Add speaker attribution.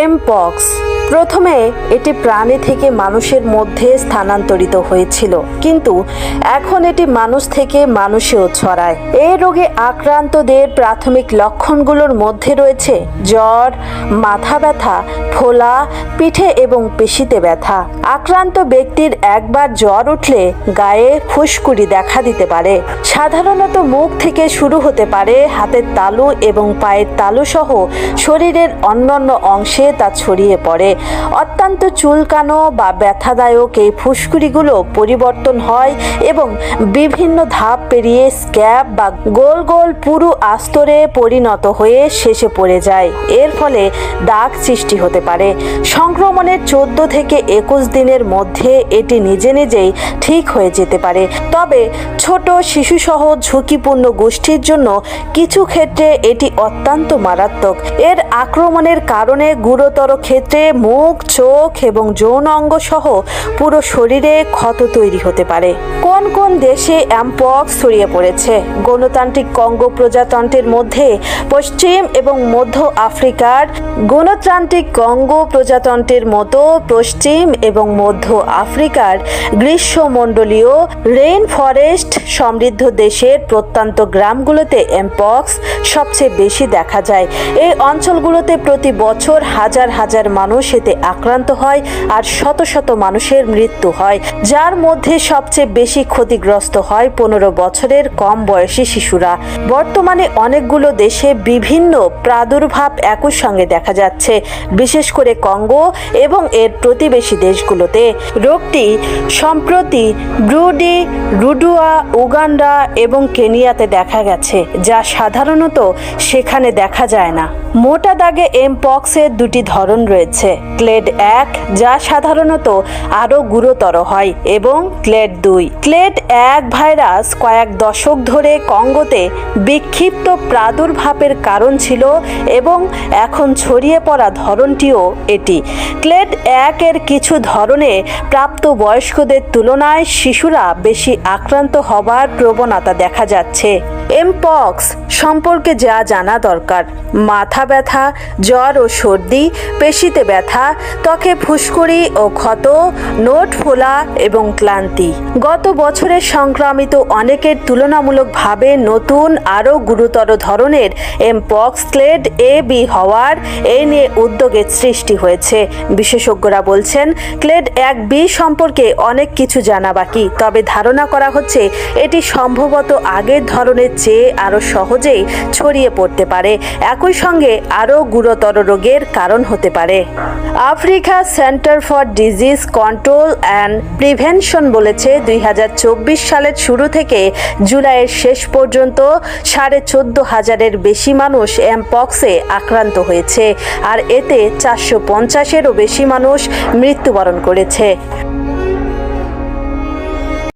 Speaker 1: Mpox প্রথমে এটি প্রাণী থেকে মানুষের মধ্যে স্থানান্তরিত হয়েছিল, কিন্তু এখন এটি মানুষ থেকে মানুষেও ছড়ায়। এই রোগে আক্রান্তদের প্রাথমিক লক্ষণগুলোর মধ্যে রয়েছে জ্বর, মাথা ব্যথা, ফোলা, পিঠে এবং পেশিতে ব্যথা। আক্রান্ত ব্যক্তির একবার জ্বর উঠলে গায়ে ফুসকুড়ি দেখা দিতে পারে। সাধারণত মুখ থেকে শুরু হতে পারে হাতের তালু এবং পায়ের তালু সহ শরীরের অন্যান্য অংশে তা ছড়িয়ে পড়ে। অত্যন্ত চুলকানো বা ব্যথাদায়ক এই ফুসকুড়িগুলো পরিবর্তন হয় এবং বিভিন্ন ধাপ পেরিয়ে স্ক্যাব বা গোল গোল পুরু আস্তরে পরিণত হয়ে শেষে পড়ে যায়। এর ফলে দাগ সৃষ্টি হতে পারে। সংক্রমণের চোদ্দ থেকে একুশ দিনের মধ্যে এটি নিজে নিজেই ঠিক হয়ে যেতে পারে। তবে ছোট শিশুসহ ঝুঁকিপূর্ণ গোষ্ঠীর জন্য কিছু ক্ষেত্রে এটি অত্যন্ত মারাত্মক। এর আক্রমণের কারণে গুরুতর ক্ষেত্রে মুখ চোখ এবং যৌন অঙ্গ সহ পুরো শরীরে ক্ষত তৈরি হতে পারে। কোন কোন দেশে অ্যাম্পক্স ছড়িয়ে পড়েছে? গণতান্ত্রিক কঙ্গো প্রজাতন্ত্রের মধ্যে পশ্চিম এবং মধ্য আফ্রিকার গণতান্ত্রিক কঙ্গো প্রজাতন্ত্রের মতো পশ্চিম এবং মধ্য আফ্রিকার গ্রীষ্মমণ্ডলীয় রেইন ফরেস্ট সমৃদ্ধ দেশের প্রত্যন্ত গ্রামগুলোতে এমপক্স সবচেয়ে বেশি দেখা যায়। এই অঞ্চলগুলোতে প্রতি বছর হাজার হাজার মানুষ এতে আক্রান্ত হয় আর শত শত মানুষের মৃত্যু হয়, যার মধ্যে সবচেয়ে বেশি ক্ষতিগ্রস্ত হয় পনেরো বছরের কম বয়সী শিশুরা। বর্তমানে অনেকগুলো দেশে বিভিন্ন প্রাদুর্ভাব একই সঙ্গে দেখা যাচ্ছে, বিশেষ করে কঙ্গো এবং এর প্রতিবেশী দেশগুলোতে। রোগটি সম্প্রতি ব্রুডি, রুডুয়া, উগান্ডা এবং কেনিয়াতে দেখা গেছে, যা সাধারণত সেখানে দেখা যায় না। মোটা দাগে এমপক্সের দুটি ধরন রয়েছে। ক্লেড এক, যা সাধারণত আরও গুরুতর হয়, এবং ক্লেড দুই। ক্লেড এক ভাইরাস কয়েক দশক ধরে কঙ্গোতে বিক্ষিপ্ত প্রাদুর্ভাবের কারণ ছিল, এবং এখন ছড়িয়ে পড়া ধরনটিও এটি। ক্লেড একের কিছু ধরনে প্রাপ্ত বয়স্কদের তুলনায় শিশুরা বেশি আক্রান্ত হবার প্রবণতা দেখা যাচ্ছে। এমপক্স সম্পর্কে যা জানা দরকার। মাথা ব্যথা, জ্বর ও সর্দি, পেশিতে ব্যথা, ত্বকে ফুসকুড়ি ও ক্ষত, নোট ফোলা এবং ক্লান্তি। গত বছরের সংক্রামিত অনেকের তুলনামূলকভাবে নতুন আরও গুরুতর ধরনের এমপক্স ক্লেড এ, বি হওয়ার এ নিয়ে উদ্যোগের সৃষ্টি হয়েছে। বিশেষজ্ঞরা বলছেন, ক্লেড এক বি সম্পর্কে অনেক কিছু জানা বাকি, তবে ধারণা করা হচ্ছে এটি সম্ভবত আগের ধরনের চেয়ে আরও সহজেই ছড়িয়ে পড়তে পারে। একই সঙ্গে আরও গুরুতর রোগের কারণ হতে পারে। Africa centre for disease control and prevention বলেছে, দুই হাজার চব্বিশ সালের শুরু থেকে জুলাইয়ের শেষ পর্যন্ত সাড়ে চোদ্দ হাজারের বেশি মানুষ এমপক্সে আক্রান্ত হয়েছে, আর এতে চারশো পঞ্চাশেরও বেশি মানুষ মৃত্যুবরণ করেছে।